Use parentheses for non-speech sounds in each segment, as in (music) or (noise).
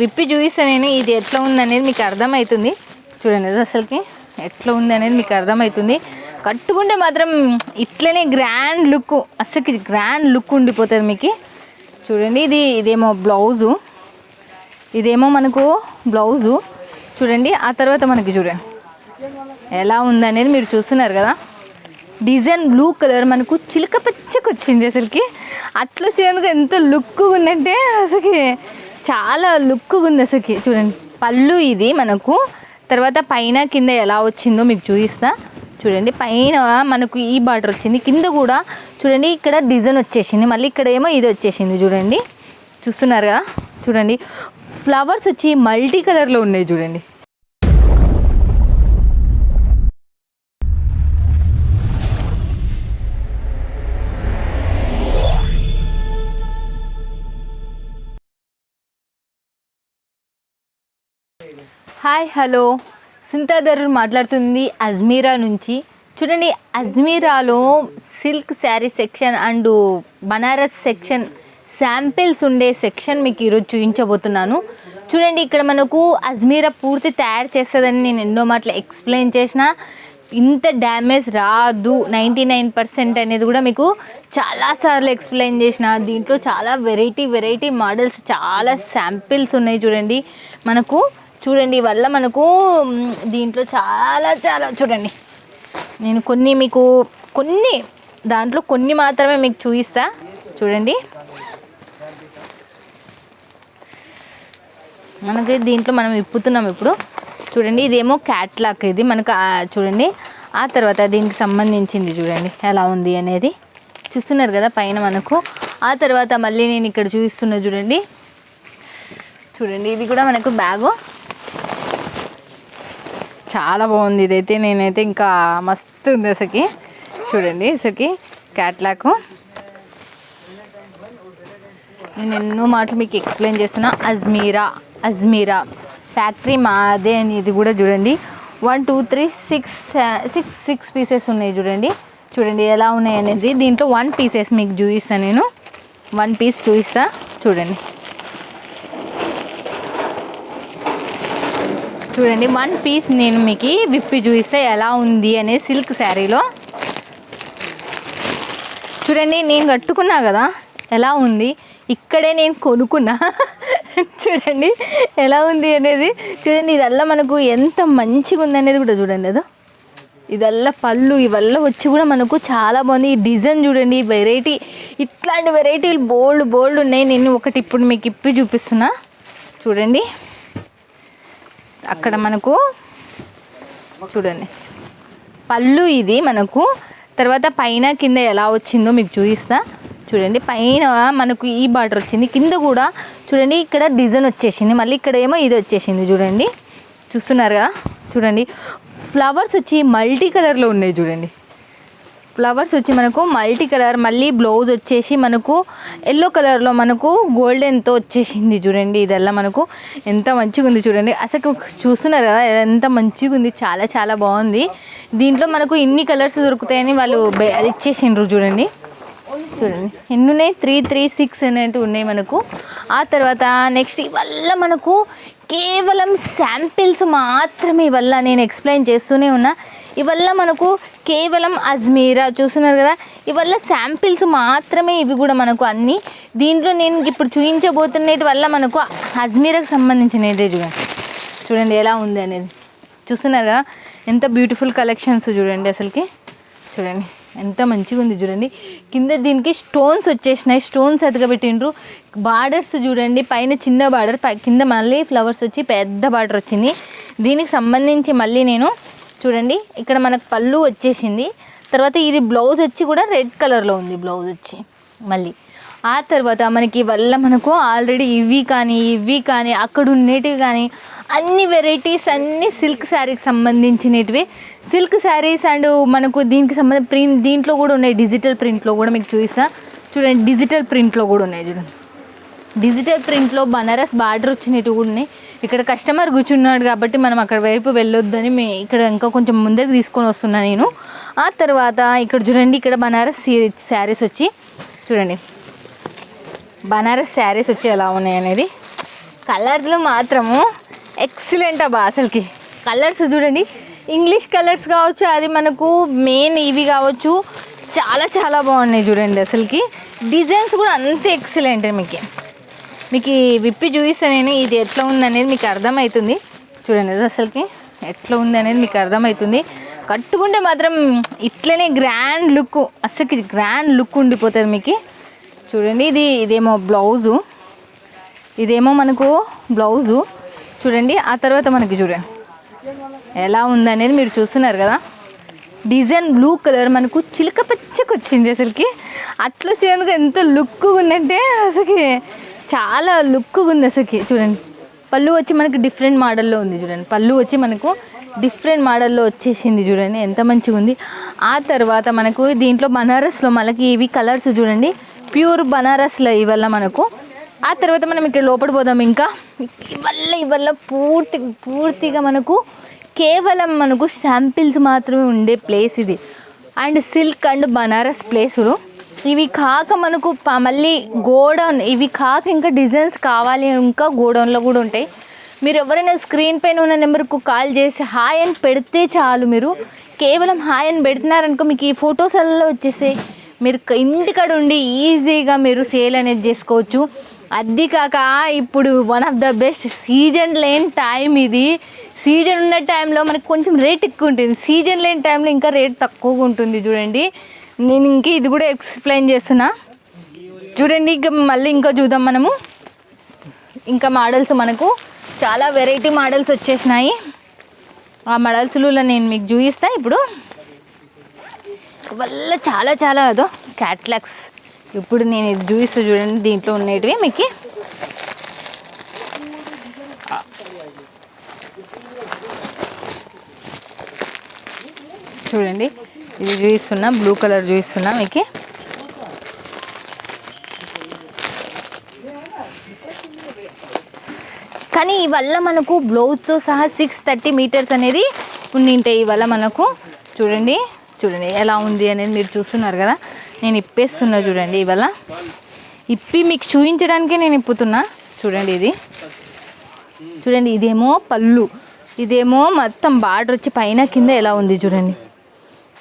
విప్పి చూపిస్తా నేను ఇది ఎట్లా ఉంది అనేది మీకు అర్థమవుతుంది చూడండి అసలుకి ఎట్లా ఉంది అనేది మీకు అర్థమవుతుంది కట్టుకుంటే మాత్రం ఇట్లనే గ్రాండ్ లుక్ అసలుకి గ్రాండ్ లుక్ ఉండిపోతుంది మీకు. చూడండి ఇది ఇదేమో బ్లౌజు ఇదేమో మనకు బ్లౌజు చూడండి ఆ తర్వాత మనకి చూడండి. ఎలా ఉందనేది మీరు చూస్తున్నారు కదా. డిజైన్ బ్లూ కలర్ మనకు చిలక పచ్చకి వచ్చింది అసలుకి. అట్లా వచ్చేందుకు ఎంత లుక్గా ఉందంటే అసలుకి చాలా లుక్గా ఉంది అసలుకి. చూడండి పళ్ళు ఇది మనకు. తర్వాత పైన కింద ఎలా వచ్చిందో మీకు చూపిస్తా. చూడండి పైన మనకు ఈ బార్డర్ వచ్చింది. కింద కూడా చూడండి ఇక్కడ డిజైన్ వచ్చేసింది. మళ్ళీ ఇక్కడ ఏమో ఇది వచ్చేసింది చూడండి. చూస్తున్నారు కదా? చూడండి ఫ్లవర్స్ వచ్చి మల్టీ కలర్లో ఉన్నాయి చూడండి. Hi hello. సునీతాధర్ మాట్లాడుతుంది అజ్మీరా నుంచి. చూడండి అజ్మీరాలో silk saree section and Banaras section samples ఉండే సెక్షన్ మీకు ఈరోజు చూపించబోతున్నాను. చూడండి ఇక్కడ మనకు అజ్మీరా పూర్తి తయారు చేస్తుందని నేను ఎన్నో మాటలు ఎక్స్ప్లెయిన్ చేసిన. ఇంత డ్యామేజ్ రాదు. నైంటీ నైన్ పర్సెంట్ అనేది కూడా మీకు చాలాసార్లు ఎక్స్ప్లెయిన్ చేసిన. దీంట్లో చాలా వెరైటీ వెరైటీ మోడల్స్ చాలా శాంపిల్స్ ఉన్నాయి చూడండి. మనకు చూడండి వల్ల మనకు దీంట్లో చాలా చాలా చూడండి. నేను కొన్ని మీకు కొన్ని దాంట్లో కొన్ని మాత్రమే మీకు చూపిస్తా. చూడండి. మనకి దీంట్లో మనం విప్పుతున్నాం ఇప్పుడు. చూడండి ఇదేమో క్యాట్లాక్ ఇది. మనకు చూడండి. ఆ తర్వాత దీనికి సంబంధించింది చూడండి ఎలా ఉంది అనేది. చూస్తున్నారు కదా పైన మనకు. ఆ తర్వాత మళ్ళీ నేను ఇక్కడ చూపిస్తున్నా చూడండి. చూడండి ఇది కూడా మనకు బ్యాగు. చాలా బాగుంది. ఇదైతే నేనైతే ఇంకా మస్తు ఉంది అసలుకి. చూడండి అసలుకి క్యాట్లాకు నేను ఎన్నో మాటలు మీకు ఎక్స్ప్లెయిన్ చేస్తున్నా. అజ్మీరా అజ్మీరా ఫ్యాక్టరీ మాదే అని ఇది కూడా చూడండి. One two three six six six pieces ఉన్నాయి చూడండి. చూడండి ఎలా ఉన్నాయి అనేది. దీంట్లో వన్ పీసెస్ మీకు చూపిస్తాను నేను. వన్ పీస్ చూపిస్తా. చూడండి. చూడండి వన్ పీస్ నేను మీకు విప్పి చూపిస్తే ఎలా ఉంది అనే సిల్క్ శారీలో. చూడండి నేను కట్టుకున్నా కదా ఎలా ఉంది? ఇక్కడే నేను కొనుక్కున్నా. (laughs) చూడండి ఎలా ఉంది అనేది. చూడండి ఇదల్లా మనకు ఎంత మంచిగా ఉంది అనేది కూడా చూడండి అది. ఇదల్లా పళ్ళు ఇవల్ల వచ్చి కూడా మనకు చాలా బాగుంది. ఈ డిజైన్ చూడండి వెరైటీ ఇట్లాంటి వెరైటీలు బోల్డ్ బోల్డ్ ఉన్నాయి. నేను ఒకటి ఇప్పుడు మీకు ఇప్పి చూపిస్తున్నా. చూడండి. అక్కడ మనకు చూడండి. పళ్ళు ఇది మనకు. తర్వాత పైన కింద ఎలా వచ్చిందో మీకు చూపిస్తా. చూడండి పైన మనకు ఈ బార్డర్ వచ్చింది. కింద కూడా చూడండి ఇక్కడ డిజైన్ వచ్చేసింది. మళ్ళీ ఇక్కడ ఏమో ఇది వచ్చేసింది చూడండి. చూస్తున్నారు కదా? చూడండి ఫ్లవర్స్ వచ్చి మల్టీ కలర్లో ఉన్నాయి చూడండి. ఫ్లవర్స్ వచ్చి మనకు మల్టీ కలర్ మళ్ళీ బ్లౌజ్ వచ్చేసి మనకు ఎల్లో కలర్లో మనకు గోల్డెన్తో వచ్చేసింది చూడండి. ఇదల్లా మనకు ఎంత మంచిగా ఉంది చూడండి. అసలు చూస్తున్నారు కదా ఎంత మంచిగా ఉంది చాలా చాలా బాగుంది. దీంట్లో మనకు ఇన్ని కలర్స్ దొరుకుతాయని వాళ్ళు అది ఇచ్చేసిండ్రు చూడండి. చూడండి. ఎన్ని ఉన్నాయి? త్రీ త్రీ సిక్స్ అనేవి ఉన్నాయి మనకు. ఆ తర్వాత నెక్స్ట్ ఇవల్ల మనకు కేవలం శాంపిల్స్ మాత్రమే ఇవల్ల నేను ఎక్స్ప్లెయిన్ చేస్తూనే ఉన్నా. ఇవల్ల మనకు కేవలం అజ్మీరా చూస్తున్నారు కదా ఇవల్ల శాంపిల్స్ మాత్రమే ఇవి కూడా మనకు అన్నీ. దీంట్లో నేను ఇప్పుడు చూపించబోతున్నటి వల్ల మనకు అజ్మీరాకు సంబంధించినదే చూడండి చూడండి ఎలా ఉంది అనేది. చూస్తున్నారు కదా ఎంత బ్యూటిఫుల్ కలెక్షన్స్ చూడండి అసలుకి. చూడండి ఎంత మంచిగా ఉంది చూడండి. కింద దీనికి స్టోన్స్ వచ్చేసినాయి. స్టోన్స్ అతకబెట్టిండ్రు. బార్డర్స్ చూడండి పైన చిన్న బార్డర్ పై కింద మళ్ళీ ఫ్లవర్స్ వచ్చి పెద్ద బార్డర్ వచ్చింది. దీనికి సంబంధించి మళ్ళీ నేను చూడండి ఇక్కడ మనకు పళ్ళు వచ్చేసింది. తర్వాత ఇది బ్లౌజ్ వచ్చి కూడా రెడ్ కలర్లో ఉంది బ్లౌజ్ వచ్చి మళ్ళీ. ఆ తర్వాత మనకి వల్ల మనకు ఆల్రెడీ ఇవి కానీ ఇవి కానీ అక్కడ ఉండేటివి కానీ అన్ని వెరైటీస్ అన్ని సిల్క్ శారీకి సంబంధించినవి సిల్క్ శారీస్ అండ్ మనకు దీనికి సంబంధించి ప్రింట్ దీంట్లో కూడా ఉన్నాయి డిజిటల్ ప్రింట్లో కూడా మీకు చూపిస్తా. చూడండి డిజిటల్ ప్రింట్లో కూడా ఉన్నాయి చూడండి. డిజిటల్ ప్రింట్లో బనారస్ బార్డర్ వచ్చినట్టు కూడా ఉన్నాయి. ఇక్కడ కస్టమర్ కూర్చున్నాడు కాబట్టి మనం అక్కడ వైపు వెళ్ళొద్దని మే ఇక్కడ ఇంకా కొంచెం ముందరికి తీసుకొని వస్తున్నా నేను. ఆ తర్వాత ఇక్కడ చూడండి ఇక్కడ బనారస్ శారీస్ వచ్చి చూడండి. బనారస్ శారీస్ వచ్చి ఎలా ఉన్నాయి అనేది. కలర్లు మాత్రము ఎక్సలెంట్ అబ్బా అసలుకి. కలర్స్ చూడండి ఇంగ్లీష్ కలర్స్ కావచ్చు అది మనకు మెయిన్ ఇవి కావచ్చు చాలా చాలా బాగున్నాయి చూడండి అసలుకి. డిజైన్స్ కూడా అంతే ఎక్సలెంట్ మీకు. మీకు ఈ విప్పి చూపిస్తే నేను ఇది ఎట్లా ఉంది అనేది మీకు అర్థమవుతుంది చూడండి అసలుకి ఎట్లా ఉంది అనేది మీకు అర్థమవుతుంది కట్టుకుంటే మాత్రం ఇట్లనే గ్రాండ్ లుక్ అసలుకి గ్రాండ్ లుక్ ఉండిపోతుంది మీకు. చూడండి ఇది ఇదేమో బ్లౌజు ఇదేమో మనకు బ్లౌజు చూడండి ఆ తర్వాత మనకి చూడండి. ఎలా ఉందనేది మీరు చూస్తున్నారు కదా. డిజైన్ బ్లూ కలర్ మనకు చిలక పచ్చకు వచ్చింది అసలుకి. అట్లా వచ్చేందుకు ఎంత లుక్ ఉందంటే అసలుకి. చాలా లుక్ ఉంది అసలుకి చూడండి. పళ్ళు వచ్చి మనకి డిఫరెంట్ మోడల్లో ఉంది చూడండి. పళ్ళు వచ్చి మనకు డిఫరెంట్ మోడల్లో వచ్చేసింది చూడండి. ఎంత మంచిగా ఉంది. ఆ తర్వాత మనకు దీంట్లో బనారస్లో మనకి ఇవి కలర్స్ చూడండి. ప్యూర్ బనారస్లో ఇవల్ల మనకు. ఆ తర్వాత మనం ఇక్కడ లోపల పోదాం ఇంకా. ఇవల్ల ఇవల్ల పూర్తి పూర్తిగా మనకు కేవలం మనకు శాంపిల్స్ మాత్రమే ఉండే ప్లేస్ ఇది. అండ్ సిల్క్ అండ్ బనారస్ ప్లేసులు ఇవి కాక మనకు మళ్ళీ గోడౌన్ ఇవి కాక ఇంకా డిజైన్స్ కావాలి ఇంకా గోడౌన్లో కూడా ఉంటాయి. మీరు ఎవరైనా స్క్రీన్ పైన ఉన్న నెంబర్కు కాల్ చేసి హాయ్ అని పెడితే చాలు మీరు. కేవలం హాయ్ అని పెడుతున్నారనుకో మీకు ఈ ఫొటోస్ అలా వచ్చేసాయి మీరు ఇంటికాడ ఉండి ఈజీగా మీరు సేల్ అనేది చేసుకోవచ్చు. అది కాక ఇప్పుడు one of the best season లేని టైం ఇది. సీజన్ ఉన్న టైంలో మనకు కొంచెం రేట్ ఎక్కువ ఉంటుంది. సీజన్ లేని టైంలో ఇంకా రేట్ తక్కువగా ఉంటుంది చూడండి. నేను ఇంక ఇది కూడా ఎక్స్ప్లెయిన్ చేస్తున్నా. చూడండి ఇంకా మళ్ళీ ఇంకా చూద్దాం మనము. ఇంకా మోడల్స్ మనకు చాలా వెరైటీ మోడల్స్ వచ్చేసినాయి. ఆ మోడల్స్లో నేను మీకు చూపిస్తా ఇప్పుడు. వల్ల చాలా చాలా అదో క్యాట్లాగ్స్ ఇప్పుడు నేను ఇది చూపిస్తూ చూడండి దీంట్లో ఉండేటివి మీకు. చూడండి. ఇది చూపిస్తున్నా బ్లూ కలర్ చూపిస్తున్నా మీకు. కానీ ఇవల్ల మనకు బ్లౌజ్తో సహా సిక్స్ థర్టీ మీటర్స్ అనేది ఉండింటాయి ఇవల్ల మనకు. చూడండి చూడండి ఎలా ఉంది అనేది మీరు చూస్తున్నారు కదా. నేను ఇప్పేస్తున్నా చూడండి ఇవాళ ఇప్పి మీకు చూపించడానికే నేను ఇప్పుతున్నా. చూడండి ఇది. చూడండి ఇదేమో పళ్ళు. ఇదేమో మొత్తం బార్డర్ వచ్చి పైన కింద ఎలా ఉంది చూడండి.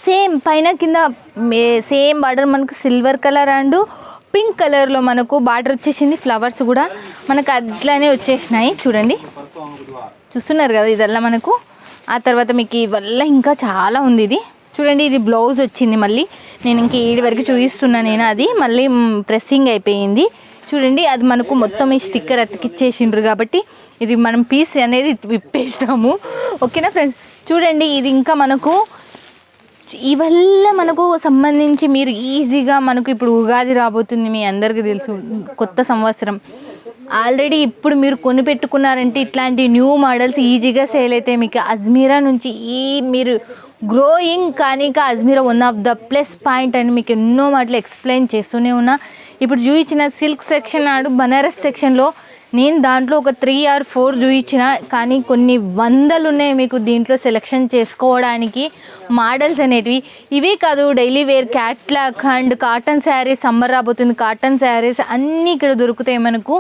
సేమ్ పైన కింద మే- సేమ్ బార్డర్ మనకు సిల్వర్ కలర్ అండ్ పింక్ కలర్లో మనకు బార్డర్ వచ్చేసింది. ఫ్లవర్స్ కూడా మనకు అట్లానే వచ్చేసినాయి. చూడండి. చూస్తున్నారు కదా ఇదల్లా మనకు. ఆ తర్వాత మీకు ఇవల్ల ఇంకా చాలా ఉంది ఇది. చూడండి ఇది బ్లౌజ్ వచ్చింది మళ్ళీ. నేను ఇంక ఏడు వరకు చూపిస్తున్నా నేను అది. మళ్ళీ ప్రెస్సింగ్ అయిపోయింది. చూడండి అది మనకు మొత్తం ఈ స్టిక్కర్ అతికిచ్చేసిండ్రు కాబట్టి ఇది మనం పీస్ అనేది విప్పేసినాము. ఓకేనా ఫ్రెండ్స్? చూడండి ఇది ఇంకా మనకు ఇవల్ల మనకు సంబంధించి మీరు ఈజీగా మనకు ఇప్పుడు ఉగాది రాబోతుంది మీ అందరికీ తెలుసు కొత్త సంవత్సరం. ఆల్రెడీ ఇప్పుడు మీరు కొని పెట్టుకున్నారంటే ఇట్లాంటి న్యూ మోడల్స్ ఈజీగా సేల్ అయితే మీకు అజ్మీరా నుంచి ఈ మీరు గ్రోయింగ్ కానీ ఇంకా Ajmera one of the plus point అని మీకు ఎన్నో మాటలు ఎక్స్ప్లెయిన్ చేస్తూనే ఉన్నా. ఇప్పుడు చూపించిన సిల్క్ సెక్షన్ నాడు బనారస్ సెక్షన్లో నేను దాంట్లో ఒక త్రీ ఆర్ ఫోర్ చూపించిన కానీ కొన్ని వందలు ఉన్నాయి మీకు దీంట్లో సెలెక్షన్ చేసుకోవడానికి. మోడల్స్ అనేటివి. ఇవే కాదు daily wear catalogue and cotton sarees summer రాబోతుంది కాటన్ శారీస్ అన్నీ ఇక్కడ దొరుకుతాయి మనకు.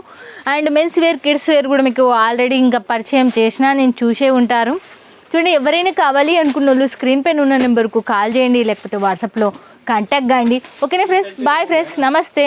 And men's wear kids wear కూడా మీకు ఆల్రెడీ ఇంకా పరిచయం చేసినా నేను చూసే ఉంటారు. చూడండి ఎవరైనా కావాలి అనుకున్న వాళ్ళు స్క్రీన్ పైన ఉన్న నెంబర్కు కాల్ చేయండి లేకపోతే వాట్సాప్లో కాంటాక్ట్ కాండి ఓకేనా ఫ్రెండ్స్ బాయ్ ఫ్రెండ్స్ నమస్తే